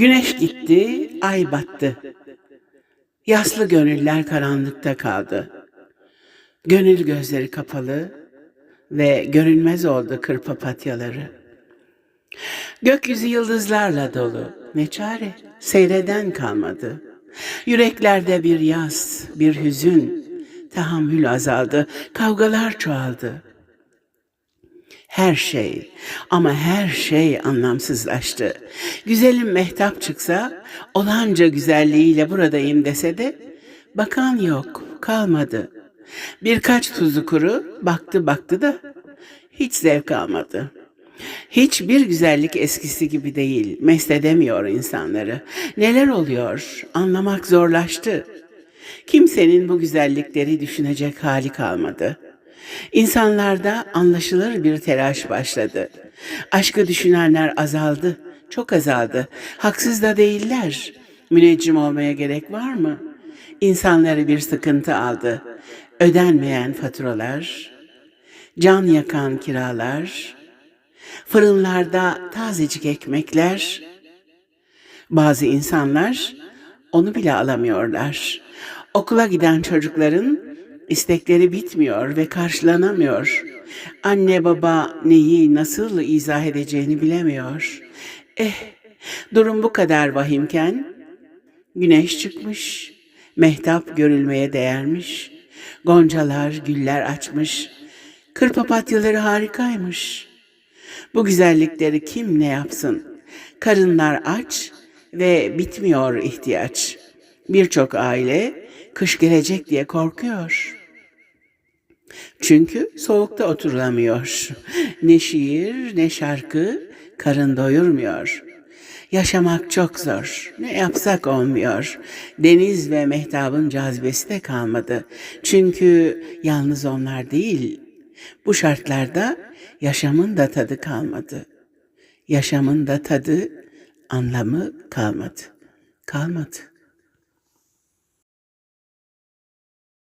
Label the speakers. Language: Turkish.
Speaker 1: Güneş gitti, ay battı. Yaslı gönüller karanlıkta kaldı. Gönül gözleri kapalı ve görünmez oldu kır papatyaları. Gökyüzü yıldızlarla dolu. Ne çare, seyreden kalmadı. Yüreklerde bir yas, bir hüzün, tahammül azaldı, kavgalar çoğaldı. Her şey ama her şey anlamsızlaştı. Güzelim mehtap çıksa olanca güzelliğiyle buradayım dese de bakan yok kalmadı. Birkaç tuzu kuru baktı baktı da hiç zevk almadı. Hiçbir güzellik eskisi gibi değil. Mest edemiyor insanları. Neler oluyor? Anlamak zorlaştı. Kimsenin bu güzellikleri düşünecek hali kalmadı. İnsanlarda anlaşılır bir telaş başladı. Aşkı düşünenler azaldı, çok azaldı. Haksız da değiller. Müneccim olmaya gerek var mı? İnsanları bir sıkıntı aldı. Ödenmeyen faturalar, can yakan kiralar, fırınlarda tazecik ekmekler. Bazı insanlar onu bile alamıyorlar. Okula giden çocukların istekleri bitmiyor ve karşılanamıyor. Anne baba neyi nasıl izah edeceğini bilemiyor. Eh, durum bu kadar vahimken güneş çıkmış, mehtap görülmeye değermiş, goncalar, güller açmış, kır papatyaları harikaymış. Bu güzellikleri kim ne yapsın? Karınlar aç ve bitmiyor ihtiyaç. Birçok aile kış gelecek diye korkuyor. Çünkü soğukta oturulamıyor. Ne şiir ne şarkı karın doyurmuyor. Yaşamak çok zor. Ne yapsak olmuyor. Deniz ve mehtabın cazibesi de kalmadı. Çünkü yalnız onlar değil. Bu şartlarda yaşamın da tadı kalmadı. Yaşamın da tadı, anlamı kalmadı. Kalmadı.